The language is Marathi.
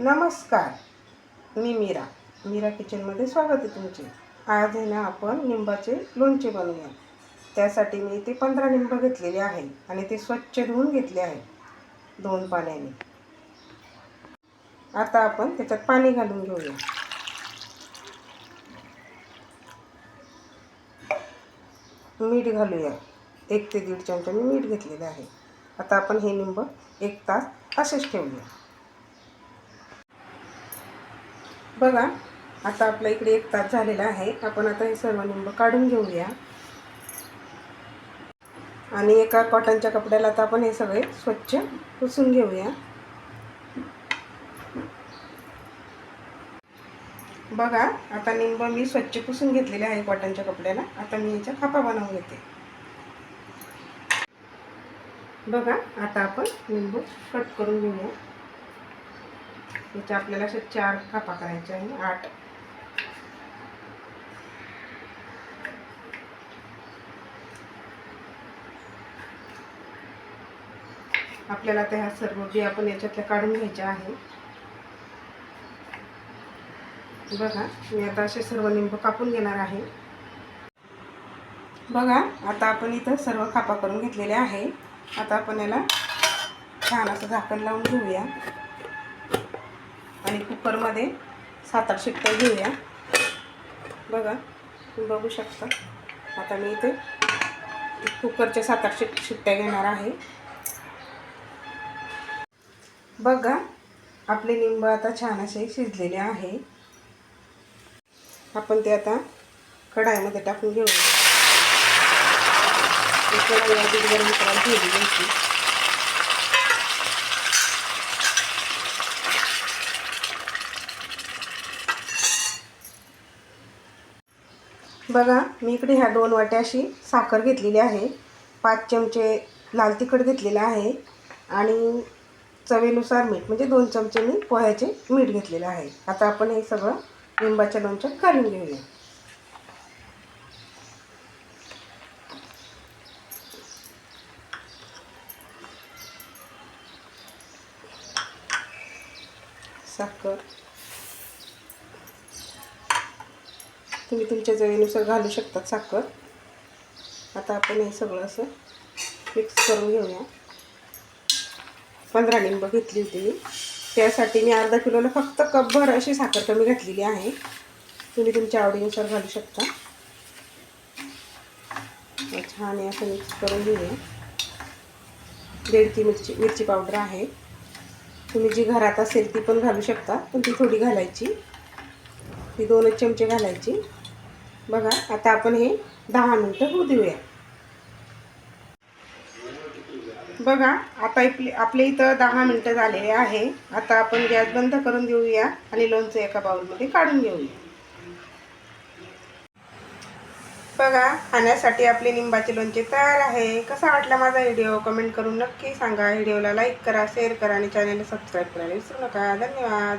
नमस्कार मी मीरा. मीरा किचनमध्ये स्वागत आहे तुमचे. आज आहे ना आपण लिंबाचे लोणचे बनवूया. त्यासाठी मी इथे पंधरा लिंब घेतलेले आहे आणि ते स्वच्छ धुवून घेतले आहे दोन पाण्याने. आता आपण त्याच्यात पाणी घालून घेऊया. मीठ घालूया. एक ते दीड चमचा मी मीठ घेतलेलं आहे. आता आपण हे लिंब एक तास असेच ठेवूया. बघा आता आपल्या इकडे एक तास झालेला आहे. आपण आता हे सर्व निंब काढून घेऊया. आणि एका कॉटनच्या कपड्याला आता आपण हे सगळे स्वच्छ पुसून घेऊया. बघा आता निंब मी स्वच्छ पुसून घेतलेले आहे कॉटनच्या कपड्याला. आता मी याच्या खापा बनवून घेते. बघा आता आपण निंबू कट करून घेऊया. याच्या आपल्याला असे चार खापा करायचे आहे आठ. आपल्याला त्या ह्या सर्व बी आपण याच्यातल्या काढून घ्यायच्या आहे बघा मी आता असे सर्व लिंब कापून घेणार आहे. बघा आता आपण इथं सर्व खापा करून घेतलेले आहे. आता आपण याला छान असं झाकण लावून घेऊया. आणि कुकरमध्ये सात आठ शिट्ट्या घेऊया. बघा तुम्ही बघू शकता. आता मी इथे कुकरच्या सात आठ शिट शिट्ट्या घेणार आहे. बघा आपले लिंब आता छान असे शिजलेले आहे. आपण ते आता कढाईमध्ये टाकून घेऊया. कढाई गरम करायला घ्यायची बघा मी इकडे ह्या दोन वाट्या अशी साखर घेतलेली आहे. पाच चमचे लाल तिखट घेतलेलं आहे. आणि चवीनुसार मीठ म्हणजे दोन चमचे मी पोह्याचे मीठ घेतलेलं आहे. आता आपण हे सगळं लिंबाच्या लोणच्यात काढून घेऊया. साखर. तुम्ही तुमच्या चवीनुसार घालू शकतात साखर. आता आपण हे सगळं असं मिक्स करून घेऊया. पंधरा लिंब घेतली होती मी. त्यासाठी मी अर्धा किलोला फक्त कपभर अशी साखर कमी घातलेली आहे. तुम्ही तुमच्या आवडीनुसार घालू शकता. छान असं मिक्स करून घेऊया. दीडकी मिरची मिरची पावडर आहे. तुम्ही जी घरात असेल ती पण घालू शकता पण ती थोडी घालायची. ती दोनच चमचे घालायची. बघा आता आपण हे दहा मिनटं होऊ देऊया. बघा आता आपले आपल्या इथं दहा मिनटं झालेले आहे. आता आपण गॅस बंद करून देऊया आणि लोणचं एका बाउलमध्ये काढून घेऊया. बघा खाण्यासाठी आपले लिंबाचे लोणचे तयार आहे. कसा वाटला माझा व्हिडिओ? कमेंट करून नक्की सांगा. व्हिडिओला लाईक करा शेअर करा आणि चॅनलला सबस्क्राईब करायला विसरू नका. धन्यवाद.